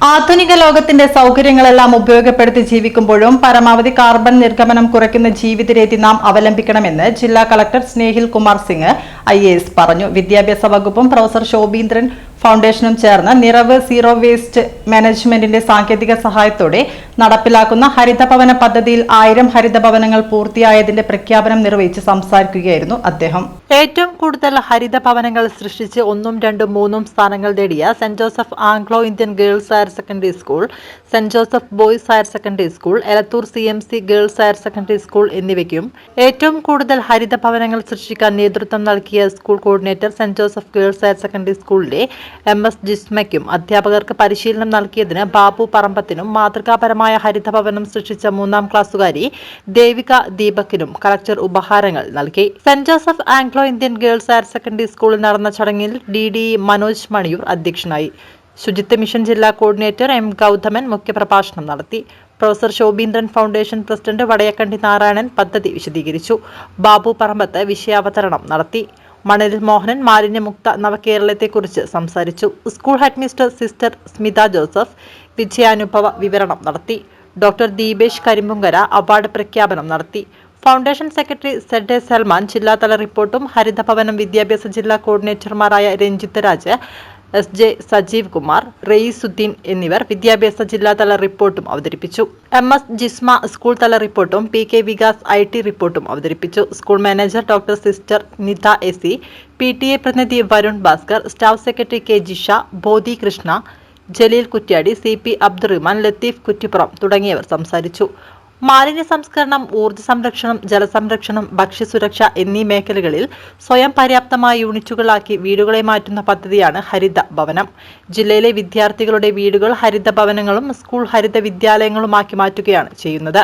ആധുനിക ലോകത്തിന്റെ സൗകര്യങ്ങളെല്ലാം ഉപയോഗപ്പെടുത്തി ജീവിക്കുമ്പോഴും പരമാവധി കാർബൺ നിർഗമനം കുറയ്ക്കുന്ന ജീവിതരീതി നാം അവലംബിക്കണമെന്ന് ജില്ലാ collector Snehil Kumar Singh I A S പറഞ്ഞു. വിദ്യാഭ്യാസ വകുപ്പും പ്രൊഫസർ ശോഭീന്ദ്രൻ ഫൗണ്ടേഷനും ചേർന്ന് നിറവ് സീറോ വേസ്റ്റ് മാനേജ്മെന്റിന്റെ സാങ്കേതിക സഹായത്തോടെ നടപ്പിലാക്കുന്ന ഹരിതഭവന പദ്ധതിയിൽ ആയിരം ഹരിതഭവനങ്ങൾ പൂർത്തിയായതിന്റെ പ്രഖ്യാപനം നിർവഹിച്ച് സംസാരിക്കുകയായിരുന്നു അദ്ദേഹം. ഏറ്റവും കൂടുതൽ ഹരിതഭവനങ്ങൾ സൃഷ്ടിച്ച് ഒന്നും രണ്ടും മൂന്നും സ്ഥാനങ്ങൾ നേടിയ saint Joseph Anglo Indian girls higher secondary school saint Joseph boys higher secondary school Elathur C M C girls higher secondary school എന്നിവയ്ക്കും ഏറ്റവും കൂടുതൽ ഹരിതഭവനങ്ങൾ സൃഷ്ടിക്കാൻ നേതൃത്വം നൽകിയ school coordinator saint Joseph girls higher secondary സ്കൂളിലെ എം എസ് ജിസ്മയ്ക്കും അധ്യാപകർക്ക് പരിശീലനം നൽകിയതിന് ബാബു പറമ്പത്തിനും മാതൃകാപരമായ ഹരിതഭവനം സൃഷ്ടിച്ച മൂന്നാം ക്ലാസ്സുകാരി ദേവിക ദീപക്കിനും കളക്ടർ ഉപഹാരങ്ങൾ നൽകി. Saint Joseph Anglo Indian girls higher secondary സ്കൂളിൽ നടന്ന ചടങ്ങിൽ ഡി ഡി മനോജ് മണിയൂർ അധ്യക്ഷനായി. ശുചിത്വ മിഷൻ ജില്ലാ കോർഡിനേറ്റർ എം ഗൗതമൻ മുഖ്യപ്രഭാഷണം നടത്തി. Professor Shobheendran foundation president Vadayakandi Narayanan പദ്ധതി വിശദീകരിച്ചു. ബാബു പറമ്പത്ത് വിഷയാവതരണം നടത്തി. മണലിൽ മോഹനൻ മാലിന്യമുക്ത നവകേരളത്തെക്കുറിച്ച് സംസാരിച്ചു. School headmistress sister Smitha Joseph വിജയാനുഭവ വിവരണം നടത്തി. ഡോക്ടർ ദീപേഷ് കരിമ്പുങ്കര അവാർഡ് പ്രഖ്യാപനം നടത്തി. Foundation secretary Z A Salman ജില്ലാതല റിപ്പോർട്ടും ഹരിതഭവനം വിദ്യാഭ്യാസ ജില്ലാ കോർഡിനേറ്റർമാരായ രഞ്ജിത്ത് രാജ് എസ് ജെ സജീവ് കുമാർ റെയ്സുദ്ദീൻ എന്നിവർ വിദ്യാഭ്യാസ ജില്ലാതല റിപ്പോർട്ടും അവതരിപ്പിച്ചു. എം എസ് ജിസ്മ സ്കൂൾ തല റിപ്പോർട്ടും P K Vikas I T റിപ്പോർട്ടും അവതരിപ്പിച്ചു. School manager doctor sister Nitha A C P T A പ്രതിനിധി Varun Bhaskar staff secretary K Jisha Bodhi Krishna Jaleel Kuttiady C P Abdurahman Latheef Kuttippuram തുടങ്ങിയവർ സംസാരിച്ചു. മാലിന്യ സംസ്കരണം ഊർജ സംരക്ഷണം ജലസംരക്ഷണം ഭക്ഷ്യസുരക്ഷ എന്നീ മേഖലകളിൽ സ്വയം പര്യാപ്തമായ യൂണിറ്റുകളാക്കി വീടുകളെ മാറ്റുന്ന പദ്ധതിയാണ് ഹരിത ഭവനം. ജില്ലയിലെ വിദ്യാർത്ഥികളുടെ വീടുകൾ ഹരിത ഭവനങ്ങളും സ്കൂൾ ഹരിത വിദ്യാലയങ്ങളുമാക്കി മാറ്റുകയാണ് ചെയ്യുന്നത്.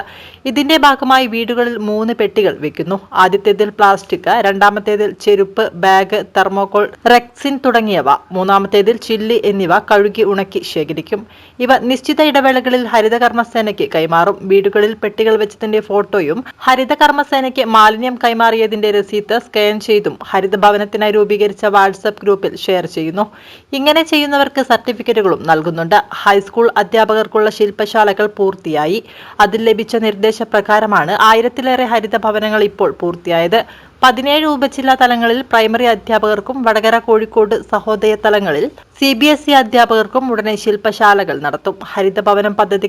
ഇതിന്റെ ഭാഗമായി വീടുകളിൽ മൂന്ന് പെട്ടികൾ വെക്കുന്നു. ആദ്യത്തേതിൽ പ്ലാസ്റ്റിക് രണ്ടാമത്തേതിൽ ചെരുപ്പ് ബാഗ് തെർമോകോൾ റെക്സിൻ തുടങ്ങിയവ മൂന്നാമത്തേതിൽ ചില്ലി എന്നിവ കഴുകി ഉണക്കി ശേഖരിക്കും. ഇവ നിശ്ചിത ഇടവേളകളിൽ ഹരിത കർമ്മസേനയ്ക്ക് കൈമാറും. വീടുകളിൽ പെട്ടികൾ വെച്ചതിന്റെ ഫോട്ടോയും ഹരിത കർമ്മസേനയ്ക്ക് മാലിന്യം കൈമാറിയതിന്റെ രസീത്ത് സ്കാൻ ചെയ്തും ഹരിതഭവനത്തിനായി രൂപീകരിച്ച വാട്സപ്പ് ഗ്രൂപ്പിൽ ഷെയർ ചെയ്യുന്നു. ഇങ്ങനെ ചെയ്യുന്നവർക്ക് സർട്ടിഫിക്കറ്റുകളും നൽകുന്നുണ്ട്. ഹൈസ്കൂൾ അധ്യാപകർക്കുള്ള ശില്പശാലകൾ പൂർത്തിയായി. അതിൽ ലഭിച്ച നിർദ്ദേശപ്രകാരമാണ് ആയിരത്തിലേറെ ഹരിത ഭവനങ്ങൾ ഇപ്പോൾ പൂർത്തിയായത്. പതിനേഴ് ഉപജില്ലാ തലങ്ങളിൽ പ്രൈമറി അധ്യാപകർക്കും വടകര കോഴിക്കോട് സഹോദയ തലങ്ങളിൽ സി ബി എസ് ഇ അധ്യാപകർക്കും ഉടനെ ശില്പശാലകൾ നടത്തും. ഹരിതഭവനം പദ്ധതി